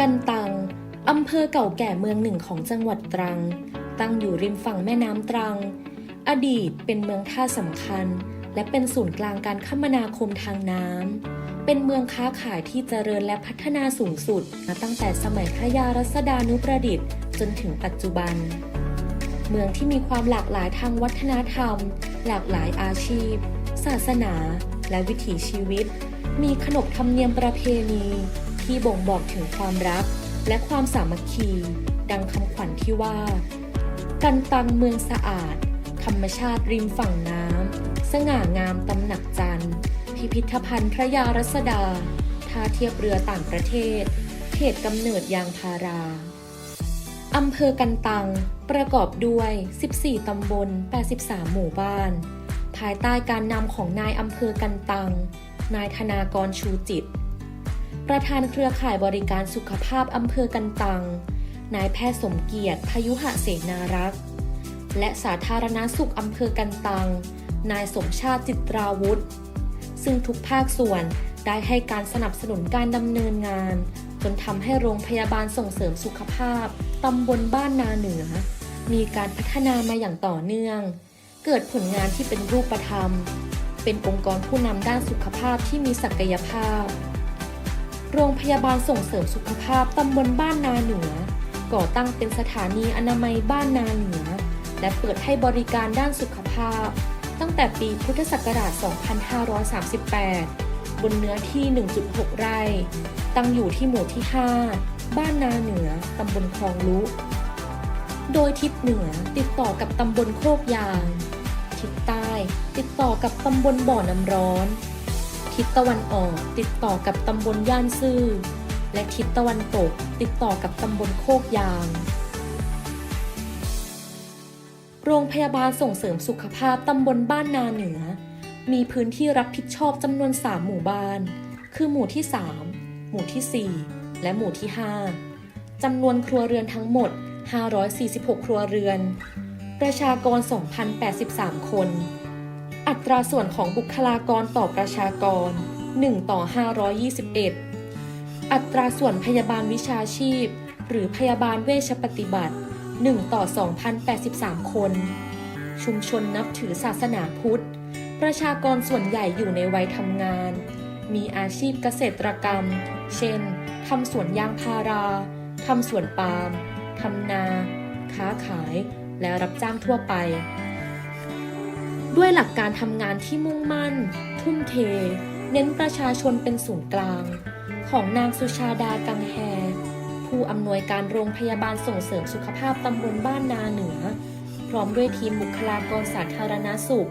กันตังอำเภอเก่าแก่เมืองหนึ่งของจังหวัดตรัง ตั้งอยู่ริมฝั่งแม่น้ำตรัง อดีตเป็นเมืองท่าสำคัญ และเป็นศูนย์กลางการคมนาคมทางน้ำ เป็นเมืองค้าขายที่เจริญและพัฒนาสูงสุดมาตั้งแต่สมัยพระยารัศดานุประดิษฐ์จนถึงปัจจุบัน เมืองที่มีความหลากหลายทางวัฒนธรรม หลากหลายอาชีพ ศาสนา และวิถีชีวิต มีขนบธรรมเนียมประเพณี ที่บ่งบอกถึงความรัก และความสามัคคี ดังคำขวัญที่ว่า กันตังเมืองสะอาด ธรรมชาติริมฝั่งน้ำสง่างามตำหนักจันทร์ พิพิธภัณฑ์พระยารัศดาท่าเทียบเรือต่างประเทศ เขตกำเนิดยางพาราอำเภอกันตัง ประกอบด้วย 14 ตำบล 83 หมู่บ้าน ภายใต้การนำของนายอำเภอกันตัง นายธนากรชูจิต ประธานเครือข่ายบริการสุขภาพอำเภอกันตัง นายแพทย์สมเกียรติพยุหะเสนารักษ์ และสาธารณสุขอำเภอกันตัง นายสมชาติจิตราวุธ ซึ่งทุกภาคส่วนได้ให้การสนับสนุนการดำเนินงาน จนทำให้โรงพยาบาลส่งเสริมสุขภาพตำบลบ้านนาเหนือ มีการพัฒนามาอย่างต่อเนื่อง เกิดผลงานที่เป็นรูปธรรม เป็นองค์กรผู้นำด้านสุขภาพที่มีศักยภาพ โรงพยาบาลส่งเสริมสุขภาพตำบลบ้านนาเหนือ ก่อตั้งเป็นสถานีอนามัยบ้านนาเหนือ และเปิดให้บริการด้านสุขภาพ ตั้งแต่ปีพุทธศักราช 2538 บนเนื้อที่ 1.6 ไร่ ตั้งอยู่ที่หมู่ที่ 5 บ้านนาเหนือ ตำบลคลองลุโดยทิศเหนือติดต่อกับตำบลโคกยาง ทิศใต้ติดต่อกับตำบลบ่อน้ำร้อน ทิศตะวันออกติดต่อกับตำบลย่านซื่อ และทิศตะวันตกติดต่อกับตำบลโคกยาง โรงพยาบาลส่งเสริมสุขภาพตำบลบ้านนาเหนือ มีพื้นที่รับผิดชอบจำนวน 3 หมู่บ้าน คือหมู่ที่ 3 หมู่ที่ 4 และหมู่ที่ 5จำนวนครัวเรือนทั้งหมด 546 ครัวเรือน ประชากร 2,083 คน อัตราส่วนของบุคลากรต่อประชากร 1 ต่อ 521 อัตราส่วนพยาบาลวิชาชีพ หรือพยาบาลเวชปฏิบัติ 1 ต่อ 2,083 คน ชุมชนนับถือศาสนาพุทธ ประชากรส่วนใหญ่อยู่ในวัยทำงาน มีอาชีพเกษตรกรรม เช่น ทำสวนยางพารา ทำสวนปาล์ม ทำนา ค้าขาย และรับจ้างทั่วไป ด้วยหลักการทำงานที่มุ่งมั่น ทุ่มเท เน้นประชาชนเป็นศูนย์กลาง ของนางสุชาดากังแฮ ผู้อำนวยการโรงพยาบาลส่งเสริมสุขภาพตำบลบ้านนาเหนือ พร้อมด้วยทีมบุคลากรสาธารณสุข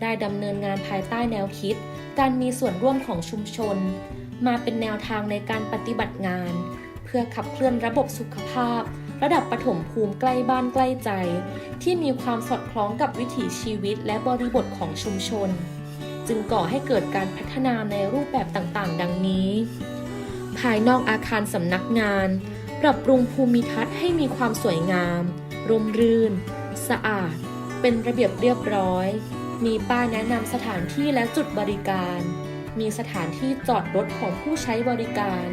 ได้ดำเนินงานภายใต้แนวคิด การมีส่วนร่วมของชุมชน มาเป็นแนวทางในการปฏิบัติงาน เพื่อขับเคลื่อนระบบสุขภาพ ระดับปฐมภูมิใกล้บ้านใกล้ใจ ที่มีความสอดคล้องกับวิถีชีวิตและบริบทของชุมชน จึงก่อให้เกิดการพัฒนาในรูปแบบต่างๆ ดังนี้ ภายนอกอาคารสำนักงาน ปรับปรุงภูมิทัศน์ให้มีความสวยงาม ร่มรื่น สะอาด เป็นระเบียบเรียบร้อย มีป้ายแนะนำสถานที่และจุดบริการมีสถานที่จอดรถของผู้ใช้บริการ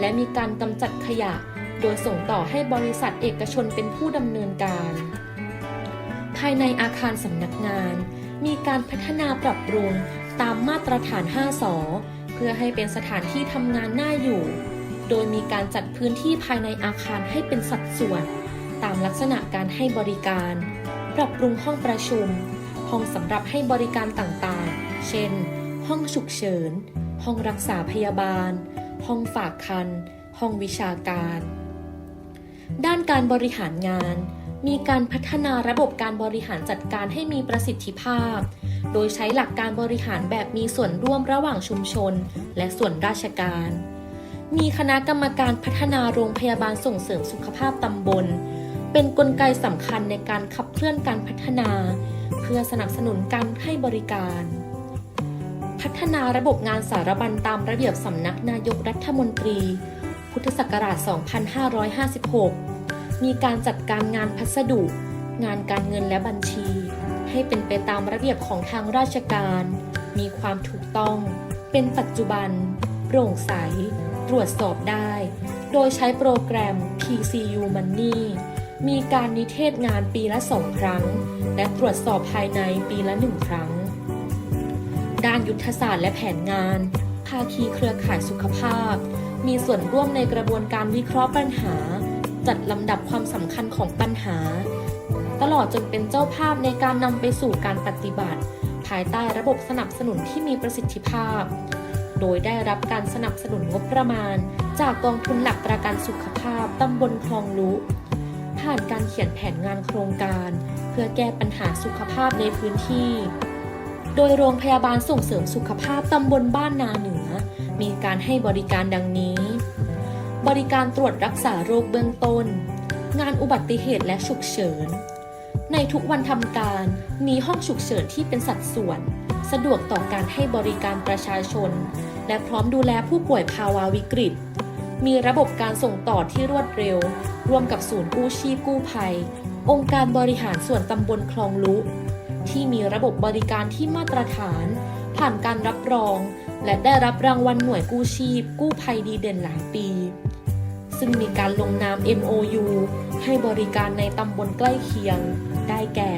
และมีการกำจัดขยะ โดยส่งต่อให้บริษัทเอกชนเป็นผู้ดำเนินการ ภายในอาคารสำนักงาน มีการพัฒนาปรับปรุงตามมาตรฐาน 5สอเพื่อให้เป็นสถานที่ทำงานน่าอยู่ โดยมีการจัดพื้นที่ภายในอาคารให้เป็นสัดส่วน ตามลักษณะการให้บริการ ปรับปรุงห้องประชุม ห้องสำหรับให้บริการต่างๆ เช่น ห้องฉุกเฉิน ห้องรักษาพยาบาล ห้องฝากคัน ห้องวิชาการ ด้านการบริหารงาน มีการพัฒนาระบบการบริหารจัดการให้มีประสิทธิภาพ โดยใช้หลักการบริหารแบบมีส่วนร่วมระหว่างชุมชน และส่วนราชการ มีคณะกรรมการพัฒนาโรงพยาบาลส่งเสริมสุขภาพตำบล เป็นนกลไกสำคัญในการขับเคลื่อนการพัฒนา เพื่อสนับสนุนการให้บริการพัฒนาระบบงานสารบัญตามระเบียบสำนักนายกรัฐมนตรี พุทธศักราช 2556 มีการจัดการงานพัสดุ งานการเงินและบัญชี ให้เป็นไปตามระเบียบของทางราชการ มีความถูกต้อง เป็นปัจจุบัน โปร่งใส ตรวจสอบได้ โดยใช้โปรแกรม PCU Money มีการนิเทศงานปีละ2ครั้ง และตรวจสอบภายในปีละ1ครั้ง ด้านยุทธศาสตร์และแผนงาน ภาคีเครือข่ายสุขภาพ มีส่วนร่วมในกระบวนการวิเคราะห์ปัญหา จัดลำดับความสำคัญของปัญหา ตลอดจนเป็นเจ้าภาพในการนำไปสู่การปฏิบัติ ภายใต้ระบบสนับสนุนที่มีประสิทธิภาพ โดยได้รับการสนับสนุนงบประมาณ จากกองทุนหลักประกันสุขภาพตำบลคลองลุผ่านการเขียนแผนงานโครงการ เพื่อแก้ปัญหาสุขภาพในพื้นที่ โดยโรงพยาบาลส่งเสริมสุขภาพตำบลบ้านนาเหนือ มีการให้บริการดังนี้ บริการตรวจรักษาโรคเบื้องต้น งานอุบัติเหตุและฉุกเฉิน ในทุกวันทำการมีห้องฉุกเฉินที่เป็นสัดส่วน สะดวกต่อการให้บริการประชาชน และพร้อมดูแลผู้ป่วยภาวะวิกฤต มีระบบการส่งต่อที่รวดเร็ว ร่วมกับศูนย์กู้ชีพกู้ภัย องค์การบริหารส่วนตำบลคลองลุที่มีระบบบริการที่มาตรฐาน ผ่านการรับรอง และได้รับรางวัลหน่วยกู้ชีพ กู้ภัยดีเด่นหลายปี ซึ่งมีการลงนาม MOU ให้บริการในตำบลใกล้เคียง ได้แก่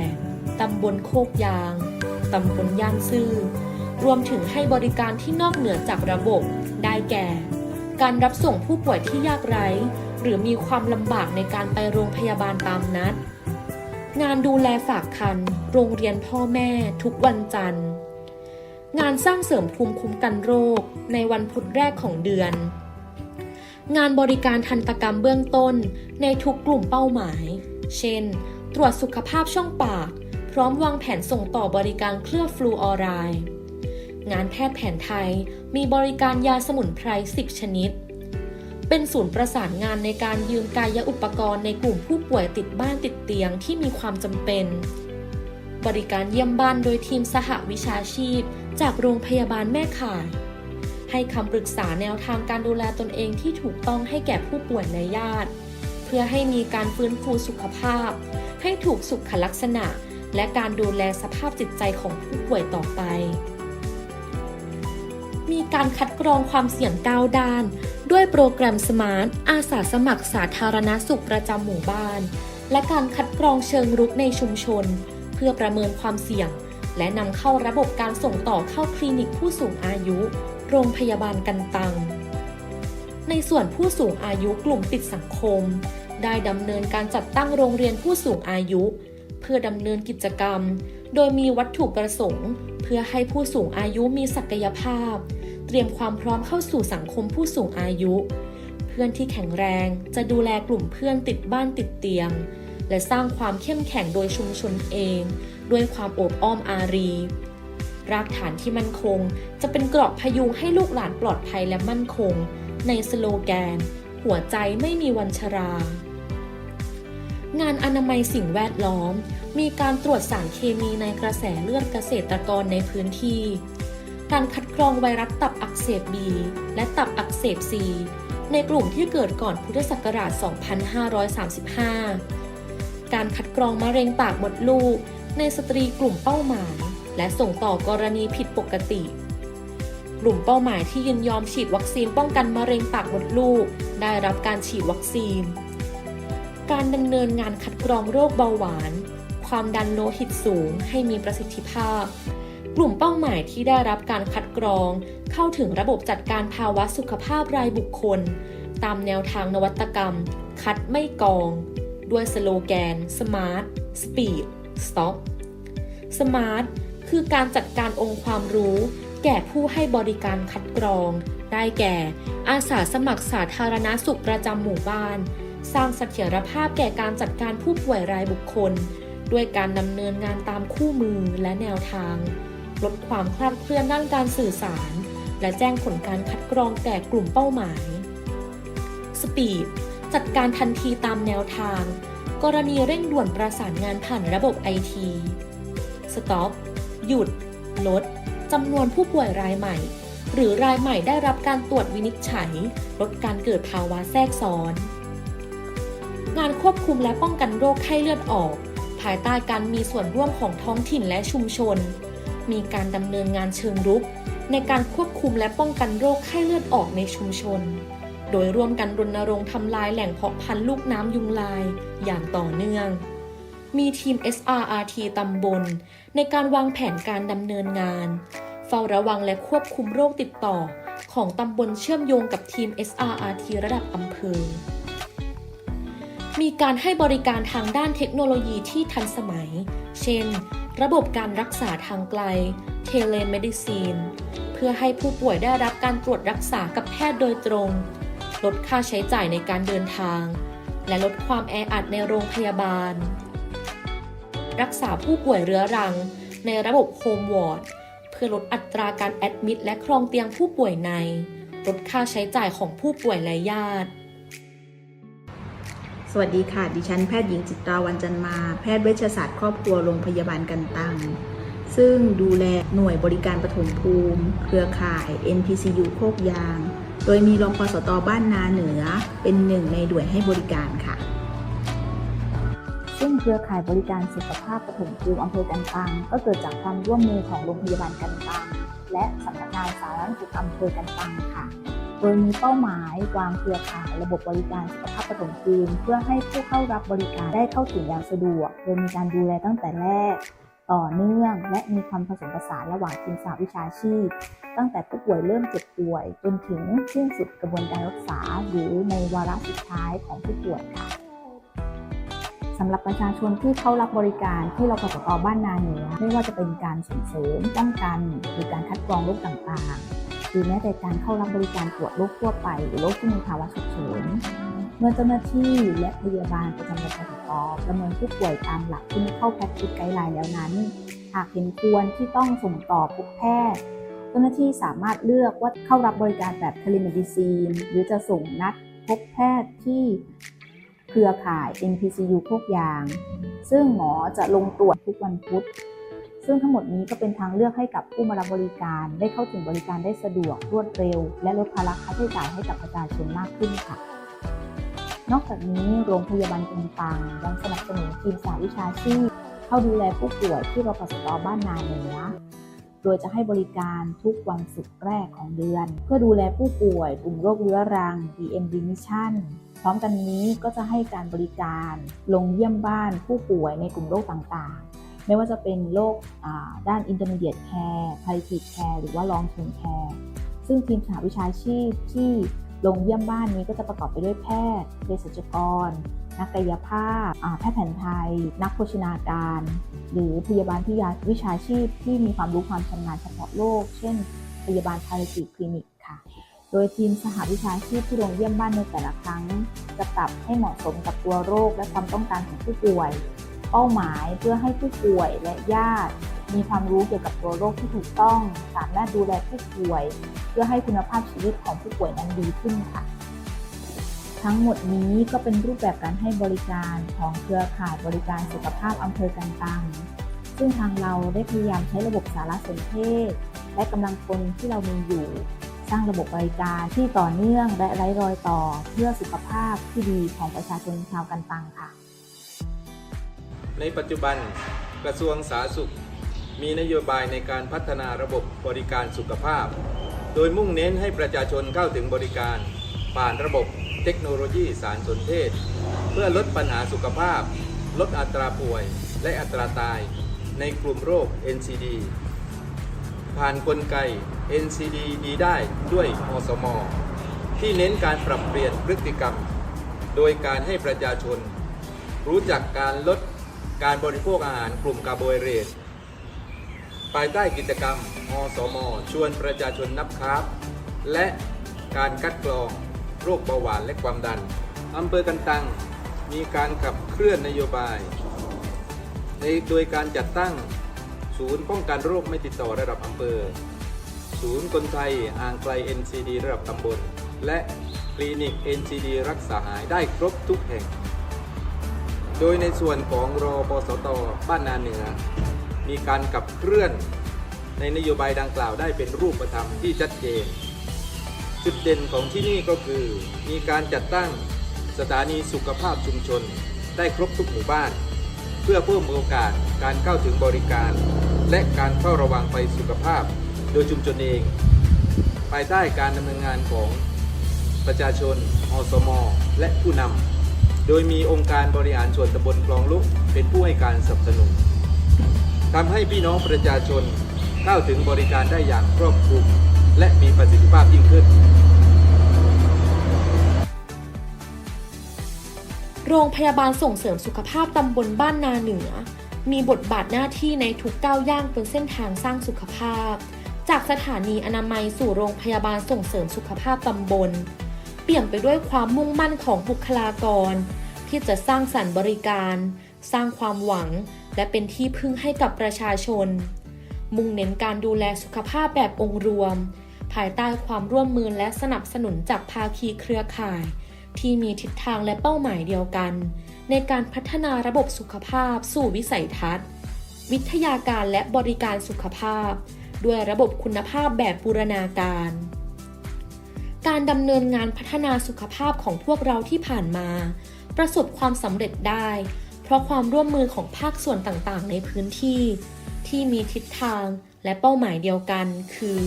ตำบลโคกยาง ตำบลย่านซื่อ รวมถึงให้บริการที่นอกเหนือจากระบบ ได้แก่ การรับส่งผู้ป่วยที่ยากไร้ หรือมีความลำบากในการไปโรงพยาบาลตามนัดงานดูแลฝากคัน โรงเรียนพ่อแม่ทุกวันจันทร์ งานสร้างเสริมภูมิคุ้มกันโรค ในวันพุธแรกของเดือน งานบริการทันตกรรมเบื้องต้นในทุกกลุ่มเป้าหมาย เช่น ตรวจสุขภาพช่องปาก พร้อมวางแผนส่งต่อบริการเคลือบฟลูออไรด์งานแพทย์แผนไทยมีบริการยาสมุนไพร 10 ชนิด เป็นศูนย์ประสานงานในการยืมกายอุปกรณ์ในกลุ่มผู้ป่วยติดบ้านติดเตียงที่มีความจำเป็น บริการเยี่ยมบ้านโดยทีมสหวิชาชีพ จากโรงพยาบาลแม่ข่าย ให้คำปรึกษาแนวทางการดูแลตนเองที่ถูกต้องให้แก่ผู้ป่วยและญาติ เพื่อให้มีการฟื้นฟูสุขภาพ ให้ถูกสุขลักษณะ และการดูแลสภาพจิตใจของผู้ป่วยต่อไป มีการคัดกรองความเสี่ยง9ด้าน ด้วยโปรแกรมสมาร์ทอาสาสมัครสาธารณสุขประจำหมู่บ้าน และการคัดกรองเชิงรุกในชุมชน เพื่อประเมินความเสี่ยง และนำเข้าระบบการส่งต่อเข้าคลินิกผู้สูงอายุ โรงพยาบาลกันตัง ในส่วนผู้สูงอายุกลุ่มติดสังคม ได้ดำเนินการจัดตั้งโรงเรียนผู้สูงอายุ เพื่อดำเนินกิจกรรม โดยมีวัตถุประสงค์ เพื่อให้ผู้สูงอายุมีศักยภาพ เตรียมความพร้อมเข้าสู่สังคมผู้สูงอายุ เพื่อนที่แข็งแรงจะดูแลกลุ่มเพื่อนติดบ้านติดเตียง และสร้างความเข้มแข็งโดยชุมชนเอง ด้วยความโอบอ้อมอารี รากฐานที่มั่นคง จะเป็นเกราะพยุงให้ลูกหลานปลอดภัยและมั่นคง ในสโลแกน หัวใจไม่มีวันชรางานอนามัยสิ่งแวดล้อม มีการตรวจสารเคมีในกระแสเลือดเกษตรกรในพื้นที่ การคัดกรองไวรัสตับอักเสบบีและตับอักเสบซีในกลุ่มที่เกิดก่อนพุทธศักราช 2535 การคัดกรองมะเร็งปากมดลูก ในสตรีกลุ่มเป้าหมาย และส่งต่อกรณีผิดปกติ กลุ่มเป้าหมายที่ยินยอมฉีดวัคซีนป้องกันมะเร็งปากมดลูก ได้รับการฉีดวัคซีน การดำเนินงานคัดกรองโรคเบาหวาน ความดันโลหิตสูงให้มีประสิทธิภาพ กลุ่มเป้าหมายที่ได้รับการคัดกรอง เข้าถึงระบบจัดการภาวะสุขภาพรายบุคคล ตามแนวทางนวัตกรรม คัดไม่กอง ด้วยสโลแกน Smart Speed Stop Smart คือการจัดการองค์ความรู้ แก่ผู้ให้บริการคัดกรอง ได้แก่ อาสาสมัครสาธารณสุขประจำหมู่บ้าน สร้างเสถียรภาพแก่การจัดการผู้ป่วยรายบุคคล ด้วยการดำเนินงานตามคู่มือและแนวทาง ลดความคลาดเคลื่อนด้านการสื่อสาร และแจ้งผลการคัดกรองแก่กลุ่มเป้าหมาย Speed จัดการทันทีตามแนวทาง กรณีเร่งด่วนประสานงานผ่านระบบ IT Stop หยุด ลดจำนวนผู้ป่วยรายใหม่ หรือรายใหม่ได้รับการตรวจวินิจฉัย ลดการเกิดภาวะแทรกซ้อน งานควบคุมและป้องกันโรคไข้เลือดออก ภายใต้การมีส่วนร่วมของท้องถิ่นและชุมชน มีการดำเนินงานเชิงรุก ในการควบคุมและป้องกันโรคไข้เลือดออกในชุมชน โดยร่วมกันรณรงค์ทำลายแหล่งเพาะพันธุ์ลูกน้ำยุงลายอย่างต่อเนื่อง มีทีม SRRT ตำบล ในการวางแผนการดำเนินงาน เฝ้าระวังและควบคุมโรคติดต่อ ของตำบลเชื่อมโยงกับทีม SRRT ระดับอำเภอ มีการให้บริการทางด้านเทคโนโลยีที่ทันสมัย เช่น ระบบการรักษาทางไกล เทเลเมดิซีน เพื่อให้ผู้ป่วยได้รับการตรวจรักษากับแพทย์โดยตรง ลดค่าใช้จ่ายในการเดินทาง และลดความแออัดในโรงพยาบาล รักษาผู้ป่วยเรื้อรัง ในระบบโฮมวอร์ดเพื่อลดอัตราการแอดมิดและครองเตียงผู้ป่วยใน ลดค่าใช้จ่ายของผู้ป่วยและญาติสวัสดีค่ะ ดิฉันแพทย์หญิงจิตราวันจันมา แพทย์เวชศาสตร์ครอบครัวโรงพยาบาลกันตัง ซึ่งดูแลหน่วยบริการปฐมภูมิ เครือข่าย NPCU โคกยาง โดยมีรองปสตบ้านนาเหนือเป็นหนึ่งในหน่วยให้บริการค่ะ ซึ่งเครือข่ายบริการสุขภาพปฐมภูมิอำเภอกันตังก็เกิดจากความร่วมมือของโรงพยาบาลกันตังและสำนักงานสาธารณสุขอำเภอกันตังค่ะ โดยมีเป้าหมายวางเครือข่ายระบบบริการสุขภาพปฐมภูมิเพื่อให้ผู้เข้ารับบริการได้เข้าถึงอย่างสะดวก โดยมีการดูแลตั้งแต่แรก ต่อเนื่อง และมีความผสมผสานระหว่างทีมสาวิชาชีพ ตั้งแต่ผู้ป่วยเริ่มเจ็บป่วย จนถึงสิ้นสุดกระบวนการรักษา หรือในวาระสุดท้ายของผู้ป่วยค่ะสำหรับประชาชนที่เข้ารับบริการที่เราปตบ้านนาเหนือไม่ว่าจะเป็นการส่งเสริมป้องกันหรือการคัดกรองโรคต่างๆ หรือแม้แต่การเข้ารับบริการตรวจโรคทั่วไป หรือโรคที่มีภาวะฉุกเฉิน เมื่อเจ้าหน้าที่และพยาบาลประจำปตทประเมินผู้ป่วยตามหลักที่เข้าแพ็กเกจไกด์ไลน์แล้วนั้น หากเห็นควรที่ต้องส่งต่อพบแพทย์ เจ้าหน้าที่สามารถเลือกว่าเข้ารับบริการแบบเทเลเมดิซีน หรือจะส่งนัดพบแพทย์ที่เครือข่าย NPCU โคกยาง ซึ่งหมอจะลงตรวจทุกวันพุธซึ่งทั้งหมดนี้ก็เป็นทางเลือกให้กับผู้มารับบริการ ได้เข้าถึงบริการได้สะดวกรวดเร็ว และลดภาระค่าใช้จ่ายให้กับประชาชนมากขึ้นค่ะ นอกจากนี้โรงพยาบาลกันตังยังสนับสนุนทีมสาวิชาชีพเข้าดูแลผู้ป่วยที่รพสตบ้านนาเหนือโดยจะให้บริการทุกวันศุกร์แรกของเดือน เพื่อดูแลผู้ป่วยกลุ่มโรคเรื้อรัง DM remission พร้อมกันนี้ก็จะให้การบริการลงเยี่ยมบ้านผู้ป่วยในกลุ่มโรคต่างๆ ไม่ว่าจะเป็นโรคด้าน intermediate care palliative care หรือว่า long term care ซึ่งทีมสหวิชาชีพที่ ลงเยี่ยมบ้านนี้ก็จะประกอบไปด้วยแพทย์เภสัชกร นักกายภาพ แพทย์แผนไทย นักโภชนาการ หรือพยาบาลที่วิชาชีพที่มีความรู้ความชำนาญเฉพาะโรค เช่น พยาบาล palliative clinic ค่ะ โดยทีมสหวิชาชีพที่ลงเยี่ยมบ้านในแต่ละครั้ง จะปรับให้เหมาะสมกับตัวโรคและความต้องการของผู้ป่วย เป้าหมายเพื่อให้ผู้ป่วยและญาติ มีความรู้เกี่ยวกับตัวโรคที่ถูกต้อง สามารถดูแลผู้ป่วย เพื่อให้คุณภาพชีวิตของผู้ป่วยนั้นดีขึ้นค่ะ ทั้งหมดนี้ก็เป็นรูปแบบการให้บริการของเครือข่ายบริการสุขภาพอำเภอกันตัง ซึ่งทางเราได้พยายามใช้ระบบสารสนเทศ และกำลังคนที่เรามีอยู่ สร้างระบบบริการที่ต่อเนื่องและไร้รอยต่อเพื่อสุขภาพที่ดีของประชาชนชาวกันตังค่ะ ในปัจจุบันกระทรวงสาธารณสุข มีนโยบายในการพัฒนาระบบบริการสุขภาพ โดยมุ่งเน้นให้ประชาชนเข้าถึงบริการ ผ่านระบบเทคโนโลยีสารสนเทศ เพื่อลดปัญหาสุขภาพ ลดอัตราป่วย และอัตราตาย ในกลุ่มโรค NCD ผ่านนกลไก NCD ดีได้ด้วยอสม ที่เน้นการปรับเปลี่ยนพฤติกรรม โดยการให้ประชาชน รู้จักการลดการบริโภคอาหารกลุ่มคาร์โบไฮเดรต ภายใต้กิจกรรมอสม ชวนประชาชนนับคร์บและการคัดกรองโรคเบาหวานและความดันอำเภอกันตัง มีการขับเคลื่อนนโยบายในโดยการจัดตั้งศูนย์ป้องกันโรคไม่ติดต่อระดับอำเภอ ศูนย์คนไทยอ่างไกล NCD ระดับตำบล และคลินิก NCD รักษาหายได้ครบทุกแห่ง โดยในส่วนของรอปสตบ้านนาเหนือ มีการขับเคลื่อนในนโยบายดังกล่าวได้เป็นรูปธรรมที่ชัดเจน จุดเด่นของที่นี่ก็คือ มีการจัดตั้งสถานีสุขภาพชุมชน ได้ครบทุกหมู่บ้าน เพื่อเพิ่มโอกาสการเข้าถึงบริการ และการเฝ้าระวังภัยสุขภาพ โดยชุมชนเอง ภายใต้การดำเนินงานของประชาชน อสม และผู้นำ โดยมีองค์การบริหารส่วนตำบลคลองลุกเป็นผู้ให้การสนับสนุน ทำให้พี่น้องประชาชนเข้าถึงบริการได้อย่างครอบคลุม และมีประสิทธิภาพยิ่งขึ้น โรงพยาบาลส่งเสริมสุขภาพตำบลบ้านนาเหนือ มีบทบาทหน้าที่ในทุกก้าวย่างบนเส้นทางสร้างสุขภาพ จากสถานีอนามัยสู่โรงพยาบาลส่งเสริมสุขภาพตำบล เปี่ยมไปด้วยความมุ่งมั่นของบุคลากร ที่จะสร้างสรรค์บริการ สร้างความหวัง และเป็นที่พึ่งให้กับประชาชน มุ่งเน้นการดูแลสุขภาพแบบองค์รวม ภายใต้ความร่วมมือและสนับสนุนจากภาคีเครือข่าย ที่มีทิศทางและเป้าหมายเดียวกัน ในการพัฒนาระบบสุขภาพสู่วิสัยทัศน์ วิทยาการและบริการสุขภาพ ด้วยระบบคุณภาพแบบบูรณาการ การดำเนินงานพัฒนาสุขภาพของพวกเราที่ผ่านมา ประสบความสำเร็จได้ เพราะความร่วมมือของภาคส่วนต่างๆ ในพื้นที่ ที่มีทิศทางและเป้าหมายเดียวกัน คือ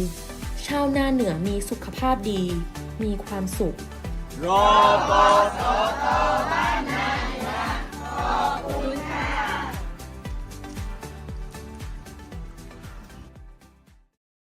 ชาวนาเหนือมีสุขภาพดี มีความสุขรอปสอบ้านนา